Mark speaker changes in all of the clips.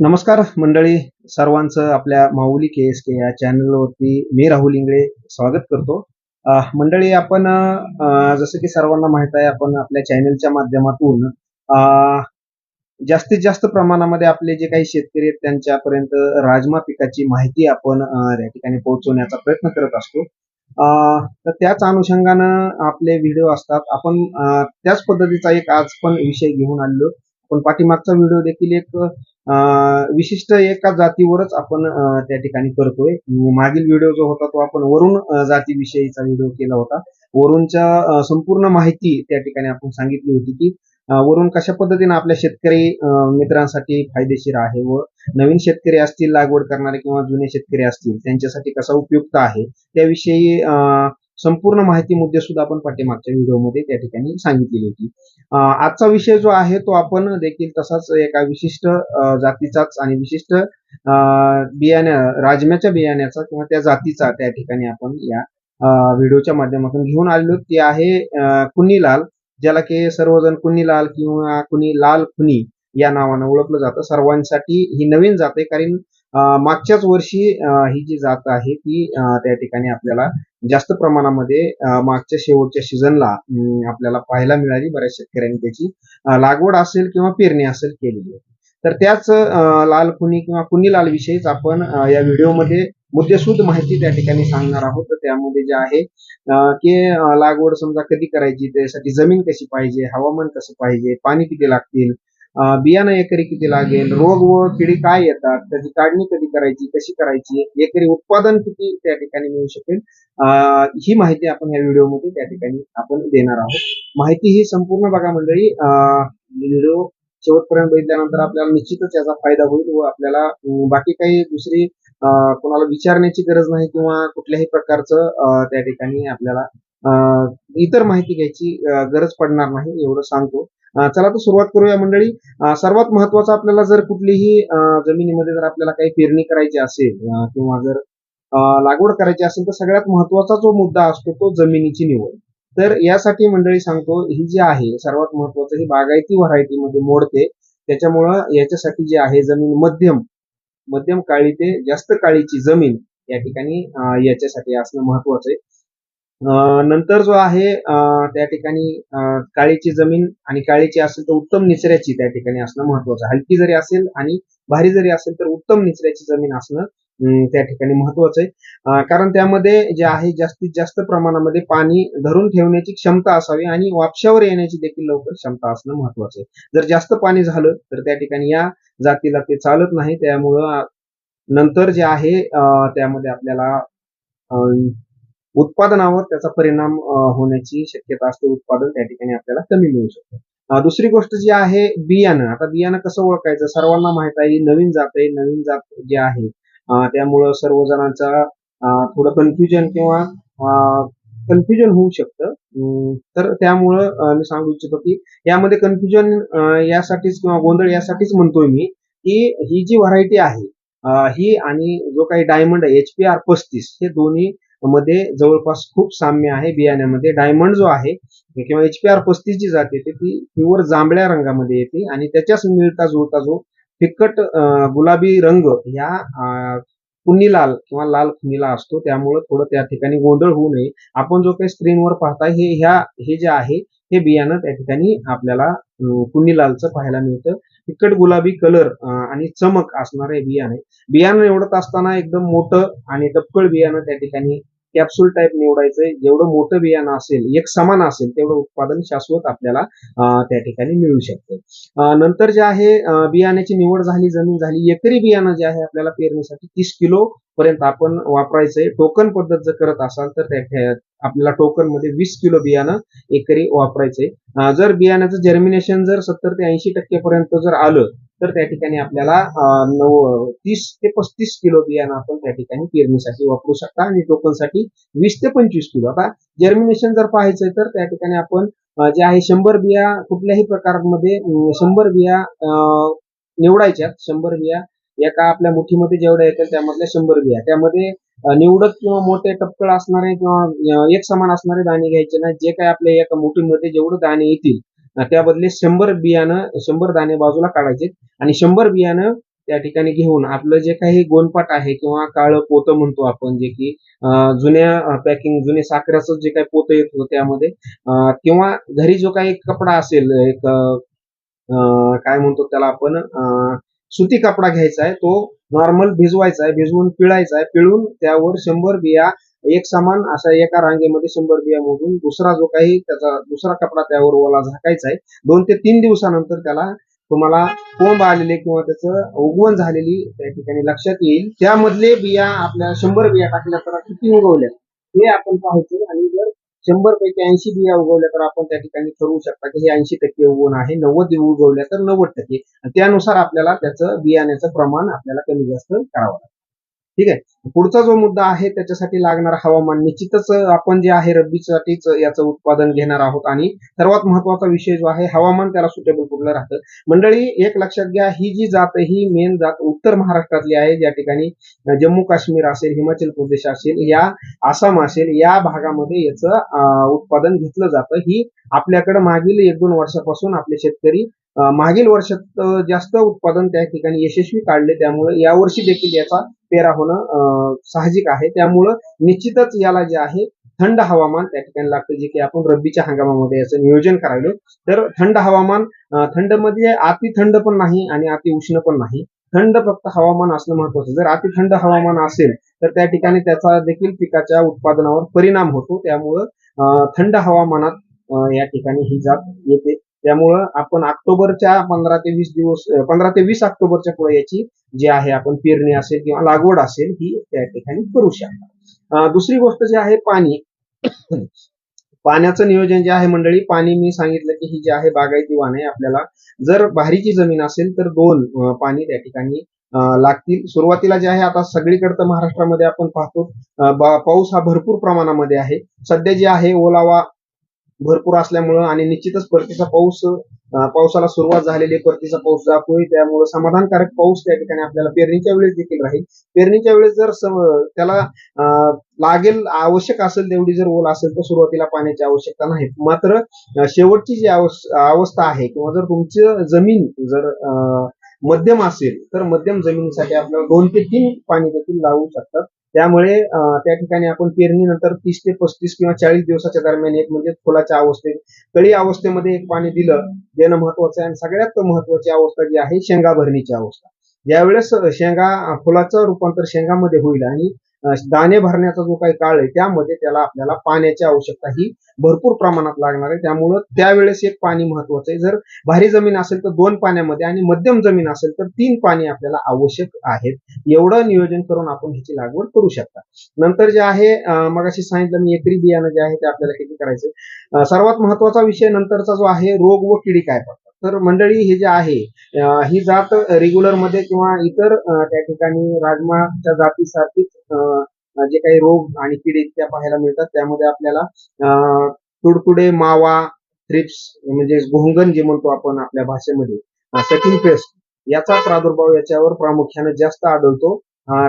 Speaker 1: नमस्कार मंडळी सर्वांचं आपल्या माऊली के एस के या चॅनलवरती मी राहुल इंगळे स्वागत करतो. मंडळी आपण जसं की सर्वांना माहीत आहे आपण आपल्या चॅनलच्या माध्यमातून जास्तीत जास्त प्रमाणामध्ये आपले जे काही शेतकरी आहेत त्यांच्यापर्यंत राजमा पिकाची माहिती आपण या ठिकाणी पोहोचवण्याचा प्रयत्न करत असतो. तर त्याच अनुषंगानं आपले व्हिडिओ असतात. आपण त्याच पद्धतीचा एक आज पण विषय घेऊन आलेलो. पण पाठीमागचा व्हिडिओ देखील एक विशिष्ट एका जातीवरच आपण त्या ठिकाणी करतोय. मागील व्हिडिओ जो होता तो आपण वरुण जातीविषयीचा व्हिडिओ केला होता. वरुणच्या संपूर्ण माहिती त्या ठिकाणी आपण सांगितली होती की वरून कशा पद्धतीने आपल्या शेतकरी मित्रांसाठी फायदेशीर आहे व नवीन शेतकरी असतील लागवड करणारे किंवा जुने शेतकरी असतील त्यांच्यासाठी कसा उपयुक्त आहे त्याविषयी संपूर्ण माहिती मुद्दे सुद्धा आपण पाठीमागच्या व्हिडिओमध्ये त्या ठिकाणी सांगितलेली होती. आजचा विषय जो आहे तो आपण देखील तसाच एका विशिष्ट जातीचाच आणि विशिष्ट अं, बियाण्या राजम्याच्या बियाण्याचा किंवा त्या जातीचा त्या ठिकाणी आपण या व्हिडिओच्या माध्यमातून घेऊन आलेलो. ते आहे कुन्नीलाल ज्याला की सर्वजण कुन्नीलाल किंवा कुणी लाल खुनी या नावानं ओळखलं जातं. सर्वांसाठी ही नवीन जात आहे. कारण मागच्याच वर्षी ही जी जात आहे ती त्या ठिकाणी आपल्याला जास्त प्रमाणामध्ये मागच्या शेवटच्या सीझनला आपल्याला पाहायला मिळाली. बऱ्याच शेतकऱ्यांनी त्याची लागवड असेल किंवा पेरणी असेल केलेली. होती तर त्याच लाल कुणी किंवा कुणी लाल विषयीच आपण या व्हिडिओमध्ये मुद्देसूद माहिती त्या ठिकाणी सांगणार आहोत. तर त्यामध्ये जे आहे की लागवड समजा कधी करायची त्यासाठी जमीन कशी पाहिजे हवामान कसं पाहिजे पाणी किती लागतील बियाणं एकरी किती लागेल? रोग व किडी काय येतात? त्याची काढणी कधी करायची? कशी करायची? एकरी उत्पादन किती त्या ठिकाणी मिळू शकेल? ही माहिती आपण या व्हिडिओमध्ये त्या ठिकाणी आपण देणार आहोत. माहिती ही संपूर्ण बघा मंडळी. व्हिडिओ शेवटपर्यंत बघितल्यानंतर आपल्याला निश्चितच याचा फायदा होईल व आपल्याला बाकी काही दुसरी कोणाला विचारण्याची गरज नाही किंवा कुठल्याही प्रकारचं त्या ठिकाणी आपल्याला इतर माहिती घ्यायची गरज पडणार नाही एवढं सांगतो. चला तर सुरुवात करूया मंडळी. सर्वात महत्वाचं आपल्याला जर कुठलीही जमिनीमध्ये जर आपल्याला काही पेरणी करायची असेल किंवा जर लागवड करायची असेल तर सगळ्यात महत्त्वाचा जो मुद्दा असतो तो जमिनीची निवड. तर यासाठी मंडळी सांगतो ही जी आहे सर्वात महत्वाचं ही बागायती व्हरायटी मध्ये मोडते त्याच्यामुळं याच्यासाठी जे आहे जमीन मध्यम मध्यम काळी ते जास्त काळीची जमीन या ठिकाणी याच्यासाठी असणं महत्वाचं आहे. नंतर जो आहे त्या ठिकाणी काळीची जमीन आणि काळीची असेल तर उत्तम निचऱ्याची त्या ठिकाणी असणं महत्वाचं हलकी जरी असेल आणि भारी जरी असेल तर उत्तम निचऱ्याची जमीन असणं त्या ठिकाणी महत्वाचं आहे. कारण त्यामध्ये जे आहे जास्तीत जास्त प्रमाणामध्ये पाणी धरून ठेवण्याची क्षमता असावी आणि वापशावर येण्याची देखील लवकर क्षमता असणं महत्वाचं आहे. जर जास्त पाणी झालं तर त्या ठिकाणी या जातीला ते चालत नाही. त्यामुळं नंतर जे आहे त्यामध्ये आपल्याला उत्पादनावर त्याचा परिणाम होण्याची शक्यता असते. उत्पादन त्या ठिकाणी आपल्याला कमी मिळू शकतं. दुसरी गोष्ट जी आहे बियाणं. आता बियाणं कसं ओळखायचं? सर्वांना माहीत आहे नवीन जात आहे नवीन जात जे आहे. त्यामुळं सर्व जणांचा थोडं कन्फ्युजन किंवा कन्फ्युजन होऊ शकतं. तर त्यामुळं मी सांगू इच्छितो की यामध्ये कन्फ्युजन यासाठीच किंवा गोंधळ यासाठीच म्हणतोय मी की ही जी व्हरायटी आहे ही आणि जो काही डायमंड आहे एच पी आर पस्तीस हे दोन्ही मध्ये जवळपास खूप साम्य आहे बियाण्यामध्ये. डायमंड जो आहे किंवा एच पी आर पस्तीस जी जात येते ती प्युअर जांभळ्या रंगामध्ये येते आणि त्याच्याच मिळता जुळता जो फिकट गुलाबी रंग ह्या कुन्नीलाल किंवा लाल खुनीला असतो त्यामुळं थोडं त्या ठिकाणी गोंधळ होऊ नये. आपण जो काही स्क्रीनवर पाहताय हे ह्या हे जे आहे हे बियाणं त्या ठिकाणी आपल्याला कुन्नीलालचं पाहायला मिळतं. फिकट गुलाबी कलर आणि चमक असणारे हे बियाणं आहे. बियाणं निवडत असताना एकदम मोठं आणि टपकळ बियाणं त्या ठिकाणी कॅप्सूल टाईप निवडायचंय. जेवढं मोठं बियाणं असेल एक समान असेल तेवढं उत्पादन शाश्वत आपल्याला त्या ठिकाणी मिळू शकतं. नंतर जे आहे बियाण्याची निवड झाली जमीन झाली एकरी बियाणं जे आहे आपल्याला पेरणीसाठी तीस किलो पर्यंत आपण वापरायचंय. टोकन पद्धत जर करत असाल तर त्या आपल्याला टोकनमध्ये वीस किलो बियाणं एकरी वापरायचंय. जर बियाण्याचं जर्मिनेशन जर सत्तर ते ऐंशी टक्केपर्यंत जर आलं तर त्या ठिकाणी आपल्याला नऊ तीस ते पस्तीस किलो बियाणं आपण त्या ठिकाणी पेरणीसाठी वापरू शकता आणि टोकनसाठी वीस ते पंचवीस किलो. आता जर्मिनेशन जर पाहायचं तर त्या ठिकाणी आपण जे आहे शंभर बिया कुठल्याही प्रकारमध्ये शंभर बिया निवडायच्या. शंभर बिया एका आपल्या मुठीमध्ये जेवढ्या येतात त्यामधल्या शंभर बिया. त्यामध्ये निवडत निवडक किंवा मोठे टपकळ असणारे किंवा एक समान असणारे दाणे घ्यायचे नाही. जे काय आपल्या एका मुठीमध्ये जेवढे दाणे येतील त्या त्याबदले शंभर बियाणं शंभर दाणे बाजूला काढायचे आणि शंभर बियाणं त्या ठिकाणी घेऊन आपलं जे काही गोनपाट आहे किंवा काळं पोतं म्हणतो आपण जे की जुन्या पॅकिंग जुने साखरेचं जे काही पोतं येत होतं त्यामध्ये किंवा घरी जो काही कपडा असेल एक काय म्हणतो त्याला आपण सुती कपडा घ्यायचा आहे तो नॉर्मल भिजवायचा आहे भिजवून पिळायचा आहे पिळून त्यावर शंभर बिया एक समान अशा एका रांगेमध्ये शंभर बिया मोजून दुसरा जो काही त्याचा दुसरा कपडा त्यावर ओला झाकायचा आहे दोन ते तीन दिवसानंतर त्याला तुम्हाला कोंब आलेले किंवा त्याचं उगवण झालेली त्या ठिकाणी लक्षात येईल. त्यामधले बिया आपल्या शंभर बिया टाकल्या तर किती उगवल्या? हे आपण पाहायचं आणि जर शंभर पैकी ऐंशी बिया उगवल्या तर आपण त्या ठिकाणी ठरवू शकता की हे ऐंशी टक्के उगवण आहे नव्वद उगवल्या तर नव्वद टक्के. त्यानुसार आपल्याला त्याचं बियाण्याचं प्रमाण आपल्याला कमी जास्त करावं लागतं. ठीक आहे? पुढचा जो मुद्दा आहे त्याच्यासाठी लागणार हवामान. निश्चितच आपण जे आहे रब्बीसाठीच याचं उत्पादन घेणार आहोत आणि सर्वात महत्त्वाचा विषय जो आहे हवामान त्याला सुटेबल कुठलं राहतं? मंडळी एक लक्षात घ्या ही जी जात ही मेन जात उत्तर महाराष्ट्रातली आहे. ज्या ठिकाणी जम्मू काश्मीर असेल हिमाचल प्रदेश असेल या आसाम असेल या भागामध्ये याचं उत्पादन घेतलं जातं. ही आपल्याकडे मागील एक दोन वर्षापासून आपले शेतकरी मागील वर्षात जास्त उत्पादन त्या ठिकाणी यशस्वी काढले. त्यामुळे यावर्षी देखील याचा पेरा होणं साहजिक आहे. त्यामुळं निश्चितच याला जे आहे थंड हवामान त्या ठिकाणी लागतं. जे की आपण रब्बीच्या हंगामामध्ये याचं नियोजन करायलो. तर थंड हवामान थंडमध्ये अति थंड पण नाही आणि अति उष्ण पण नाही. थंड फक्त हवामान असणं महत्वाचं जर अति थंड हवामान असेल तर त्या ठिकाणी त्याचा देखील पिकाच्या उत्पादनावर परिणाम होतो. त्यामुळं थंड हवामानात या ठिकाणी ही जात येते. त्यामुळं आपण ऑक्टोबरच्या पंधरा ते वीस दिवस पंधरा ते वीस ऑक्टोबरच्या पुढे याची जी आहे आपण पेरणी असेल किंवा लागवड असेल ही त्या ठिकाणी करू शकता दुसरी गोष्ट जी आहे पाणी. पाण्याचं नियोजन जे आहे मंडळी पाणी मी सांगितलं की ही जी आहे बागायती वाण आहे आपल्याला जर भारीची जमीन असेल तर दोन पाणी त्या ठिकाणी लागतील. सुरुवातीला जे आहे आता सगळीकडे तर महाराष्ट्रामध्ये आपण पाहतो पाऊस हा भरपूर प्रमाणामध्ये आहे. सध्या जे आहे ओलावा भरपूर असल्यामुळं आणि निश्चितच परतीचा पाऊस पावसाला सुरुवात झालेली परतीचा पाऊस जातोय. त्यामुळे समाधानकारक पाऊस त्या ठिकाणी आपल्याला पेरणीच्या वेळेस देखील राहील. पेरणीच्या वेळेस जर सम- त्याला लागेल आवश्यक असेल तेवढी जर ओल असेल तर सुरुवातीला पाण्याची आवश्यकता नाही. मात्र शेवटची जी अवस्था आहे किंवा जर तुमची जमीन जर मध्यम असेल तर मध्यम जमिनीसाठी आपल्याला दोन ते तीन पाणी देखील लावू शकतात. त्यामुळे त्या ठिकाणी आपण पेरणीनंतर तीस ते पस्तीस किंवा चाळीस दिवसाच्या दरम्यान एक म्हणजे फुलाच्या अवस्थेत कळी अवस्थेमध्ये एक पाणी दिलं देणं महत्वाचं आहे. आणि सगळ्यात महत्वाची अवस्था जी आहे शेंगा भरणीची अवस्था. ज्यावेळेस शेंगा फुलाचं रूपांतर शेंगामध्ये होईल आणि दाणे भरण्याचा जो काही काळ आहे त्यामध्ये त्याला आपल्याला पाण्याची आवश्यकता ही भरपूर प्रमाणात लागणार आहे. त्यामुळं त्यावेळेस एक पाणी महत्वाचं आहे. जर भारी जमीन असेल तर दोन पाण्यामध्ये आणि मध्यम जमीन असेल तर तीन पाणी आपल्याला आवश्यक आहेत. एवढं नियोजन करून आपण ह्याची लागवड करू शकता. नंतर जे आहे मग अशी सांगितलं मी एकरी बियाणं जे आहे ते आपल्याला किती करायचं सर्वात महत्त्वाचा विषय नंतरचा जो आहे रोग व किडी काय पडतात? तर मंडळी हे जे आहे ही जात रेग्युलरमध्ये किंवा इतर त्या ठिकाणी राजमाच्या जातीसारखीच जे काही रोग आणि किडे त्या पाहायला मिळतात त्यामध्ये आपल्याला तुडतुडे मावा थ्रिप्स म्हणजे घोंगण जे म्हणतो आपण आपल्या भाषेमध्ये सटिंग पेस्ट याचा प्रादुर्भाव याच्यावर प्रामुख्याने जास्त आढळतो.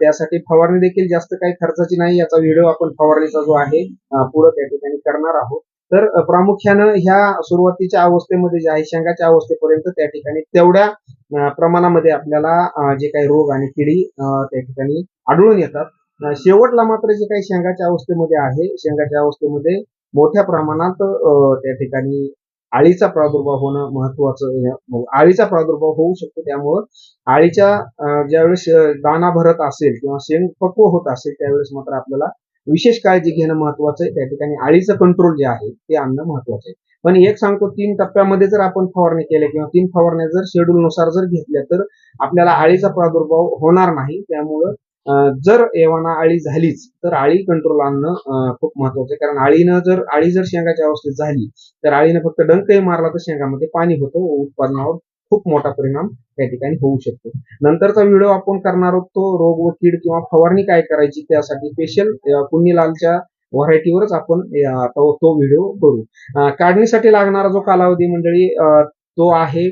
Speaker 1: त्यासाठी फवारणी देखील जास्त काही खर्चाची नाही याचा व्हिडिओ आपण फवारणीचा जो आहे पुढं पुढे त्या ठिकाणी करणार आहोत. तर प्रामुख्यानं ह्या सुरुवातीच्या अवस्थेमध्ये जे आहे शेंगाच्या अवस्थेपर्यंत त्या ठिकाणी तेवढ्या प्रमाणामध्ये आपल्याला जे काही रोग आणि किडी त्या ठिकाणी आढळून येतात. शेवटला मात्र जे काही शेंगाच्या अवस्थेमध्ये आहे शेंगाच्या अवस्थेमध्ये मोठ्या प्रमाणात त्या ठिकाणी आळीचा प्रादुर्भाव होणं महत्वाचं आळीचा प्रादुर्भाव होऊ शकतो त्यामुळं आळीच्या ज्यावेळेस दाना भरत असेल किंवा शेंग पक्व होत असेल त्यावेळेस मात्र आपल्याला विशेष काळजी घेणं महत्वाचं आहे. त्या ठिकाणी आळीचं कंट्रोल जे आहे ते आणणं महत्वाचं आहे. पण एक सांगतो तीन टप्प्यामध्ये जर आपण फवारणी केल्या किंवा तीन फवारण्या जर शेड्यूलनुसार जर घेतल्या तर आपल्याला आळीचा प्रादुर्भाव होणार नाही. त्यामुळं जर एव्हाना आळी झालीच तर आळी कंट्रोल आणणं खूप महत्वाचं आहे. कारण आळीनं जर आळी जर शेंगाच्या अवस्थेत झाली तर आळीनं फक्त डंकही मारला तर शेंगामध्ये पाणी होतं. उत्पादनावर खूप मोठा परिणाम त्या ठिकाणी होऊ शकतो. नंतरचा व्हिडिओ आपण करणार आहोत तो रोग व कीड किंवा फवारणी काय करायची त्यासाठी स्पेशल पुण्यलालच्या व्हरायटीवरच आपण तो तो व्हिडिओ करू काढणीसाठी लागणारा जो कालावधी मंडळी तो आहे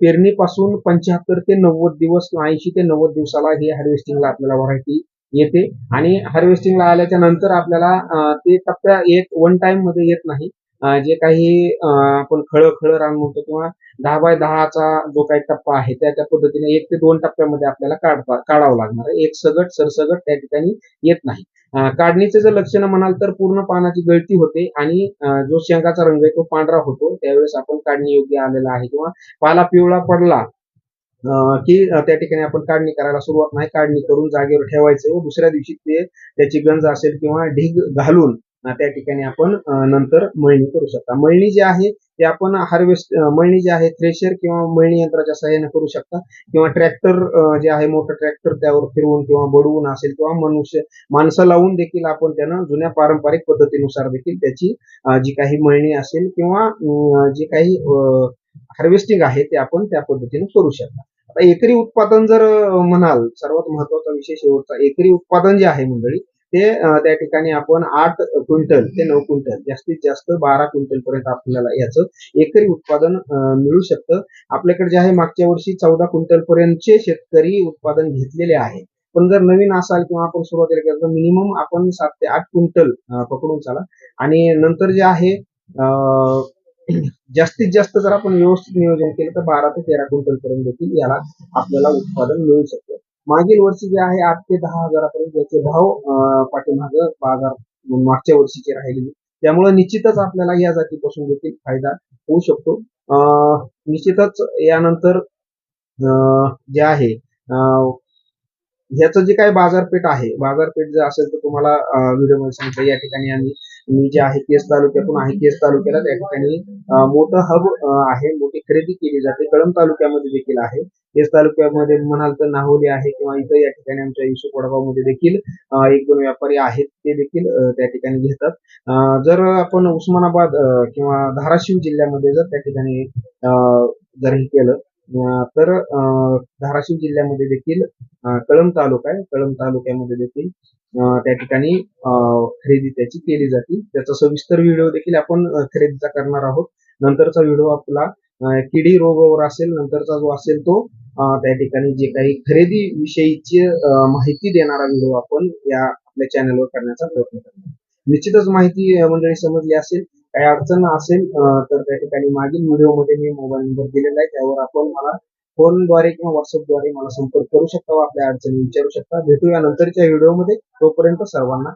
Speaker 1: पेरणीपासून पंच्याहत्तर ते नव्वद दिवस ऐंशी ते नव्वद दिवसाला हे हार्वेस्टिंगला आपल्याला व्हरायटी येते. आणि हार्वेस्टिंगला आल्याच्यानंतर आपल्याला ते टप्प्या एक वन टाइममध्ये येत नाही. जे काही आपण खळ खळ रांग म्हणतो किंवा दहा बाय दहाचा जो काही टप्पा आहे त्या त्या पद्धतीने एक ते दोन टप्प्यामध्ये आपल्याला काढता काढावं लागणार आहे. एक सगट सरसगट त्या ठिकाणी येत नाही. काढणीचे जर लक्षण म्हणाल तर पूर्ण पानाची गळती होते आणि जो शेंगाचा रंग आहे तो पांढरा होतो. त्यावेळेस आपण काढणी योग्य आलेला आहे किंवा पाला पिवळा पडला की त्या ठिकाणी आपण काढणी करायला सुरुवात नाही. काढणी करून जागेवर ठेवायचे व दुसऱ्या दिवशी ते त्याची गंज असेल किंवा ढीग घालून त्या ठिकाणी आपण नंतर मळणी करू शकता. मळणी जी आहे ते आपण हार्वेस्ट मळणी जी आहे थ्रेशर किंवा मळणी यंत्राच्या सहाय्याने करू शकता. किंवा ट्रॅक्टर जे आहे मोठं ट्रॅक्टर त्यावर फिरवून किंवा बडवून असेल किंवा मनुष्य माणसं लावून देखील आपण त्यानं जुन्या पारंपरिक पद्धतीनुसार देखील त्याची जी काही मळणी असेल किंवा अं, जे काही हार्वेस्टिंग आहे ते आपण त्या पद्धतीने करू शकता. आता एकरी उत्पादन जर म्हणाल सर्वात महत्त्वाचा विषय शेवटचा एकरी उत्पादन जे आहे मंडळी ते त्या ठिकाणी आपण आठ क्विंटल ते नऊ क्विंटल जास्तीत जास्त बारा क्विंटल पर्यंत आपल्याला याचं एकरी उत्पादन मिळू शकतं. आपल्याकडे जे आहे मागच्या वर्षी चौदा क्विंटल पर्यंतचे शेतकरी उत्पादन घेतलेले आहे. पण जर नवीन असाल किंवा आपण सुरुवातीला केलं तर मिनिमम आपण सात ते आठ क्विंटल पकडून चाला. आणि नंतर जे आहे जास्तीत जास्त जर आपण व्यवस्थित नियोजन केलं तर बारा ते तेरा क्विंटल पर्यंत देखील याला आपल्याला उत्पादन मिळू शकतं. मागील वर्षी जे आहे आठ ते दहा हजारापर्यंत याचे भाव पाठीमाग बाजार मागच्या वर्षीचे राहिलेले. त्यामुळे निश्चितच आपल्याला या जातीपासून देखील फायदा होऊ शकतो. निश्चितच यानंतर जे आहे ह्याचं जे काही बाजारपेठ आहे बाजारपेठ जर असेल तर तुम्हाला व्हिडिओमध्ये सांगतो या ठिकाणी आम्ही मी जे आहे केस तालुक्यातून आहे केस तालुक्याला त्या ठिकाणी मोठं हब आहे. मोठी खरेदी केली जाते. कळंब तालुक्यामध्ये देखील आहे. केस तालुक्यामध्ये म्हणाल तर नाहोली आहे किंवा इथं या ठिकाणी आमच्या युसुफ वडगावमध्ये देखील एक दोन व्यापारी आहेत. ते देखील त्या ठिकाणी घेतात. जर आपण उस्मानाबाद किंवा धाराशिव जिल्ह्यामध्ये जर त्या ठिकाणी जर हे केलं तर धाराशिव जिल्ह्यामध्ये देखील कळंब तालुका आहे. कळंब तालुक्यामध्ये देखील त्या ठिकाणी खरेदी त्याची केली जाते. त्याचा सविस्तर व्हिडिओ देखील आपण खरेदीचा करणार आहोत. नंतरचा व्हिडिओ आपला किडी रोगावर असेल नंतरचा जो असेल तो त्या ठिकाणी जे काही खरेदी विषयीची माहिती देणारा व्हिडिओ आपण या आपल्या चॅनलवर करण्याचा प्रयत्न करणार निश्चितच माहिती मंडळी समजली असेल. काही अडचण असेल तर त्या ठिकाणी मागील व्हिडिओमध्ये मी मोबाईल नंबर दिलेला आहे. त्यावर आपण मला फोनद्वारे किंवा व्हॉट्सअपद्वारे मला संपर्क करू शकता व आपल्या अडचणी विचारू शकता. भेटूया नंतरच्या व्हिडिओमध्ये. तोपर्यंत सर्वांना